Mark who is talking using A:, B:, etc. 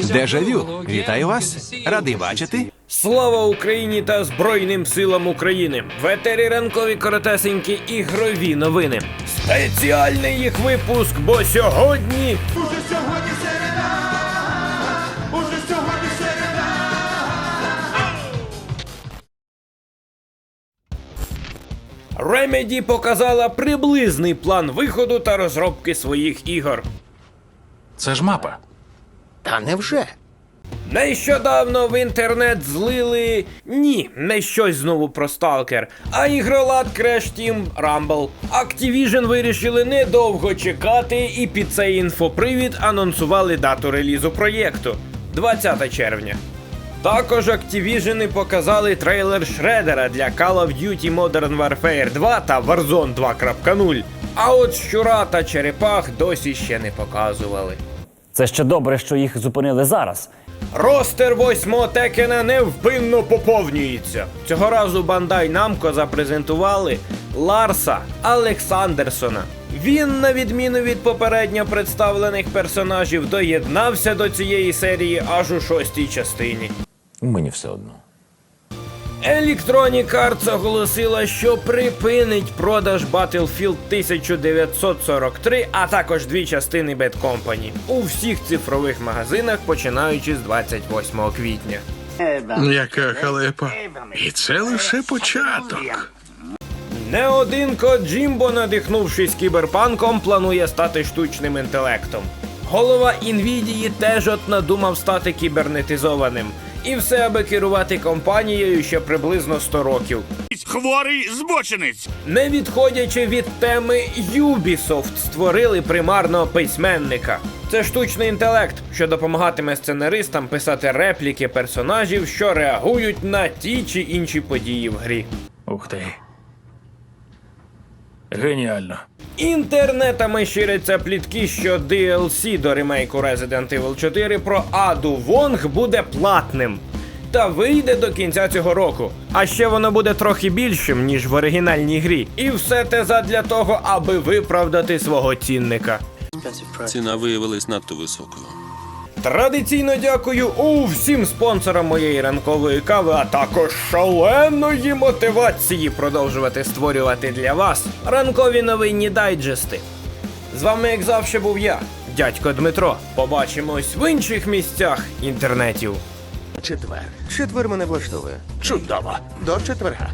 A: Дежавю, вітаю вас. Радий бачити.
B: Слава Україні та Збройним силам України! В етері ранкові коротесенькі ігрові новини. Спеціальний їх випуск, бо сьогодні
C: Уже сьогодні середа, уже сьогодні середа.
B: Remedy показала приблизний план виходу та розробки своїх ігор.
D: Це ж мапа.
E: Та невже?
B: Нещодавно в інтернет злили ні, не щось знову про Stalker, а ігролад Crash Team Rumble. Activision вирішили недовго чекати і під цей інфопривід анонсували дату релізу проєкту 20 червня. Також Activision показали трейлер Шредера для Call of Duty Modern Warfare 2 та Warzone 2.0. А от щура та черепах досі ще не показували.
F: Це ще добре, що їх зупинили зараз.
B: Ростер восьмого Текена невпинно поповнюється. Цього разу Бандай Намко запрезентували Ларса Олександерсона. Він, на відміну від попередньо представлених персонажів, доєднався до цієї серії аж у шостій частині.
D: Мені все одно.
B: Electronic Arts оголосила, що припинить продаж Battlefield 1943, а також дві частини Bad Company у всіх цифрових магазинах, починаючи з 28 квітня.
G: Яка халепа. І це лише початок.
B: Не один Коджімбо, надихнувшись кіберпанком, планує стати штучним інтелектом. Голова Інвідії теж от надумав стати кібернетизованим. І все аби керувати компанією ще приблизно 100 років.
H: Хворий збочинець.
B: Не відходячи від теми, Ubisoft створили примарного письменника. Це штучний інтелект, що допомагатиме сценаристам писати репліки персонажів, що реагують на ті чи інші події в грі.
D: Ух ти. Геніально.
B: Інтернетами ширяться плітки, що DLC до ремейку Resident Evil 4 про Аду Вонг буде платним. Та вийде до кінця цього року. А ще воно буде трохи більшим, ніж в оригінальній грі. І все те задля того, аби виправдати свого цінника.
I: Ціна виявилась надто високою.
B: Традиційно дякую усім спонсорам моєї ранкової кави, а також шаленої мотивації продовжувати створювати для вас ранкові новинні дайджести. З вами, як завжди, був я, дядько Дмитро. Побачимось в інших місцях інтернетів.
E: Четвер. Четвер мене влаштовує.
G: Чудово.
E: До четверга.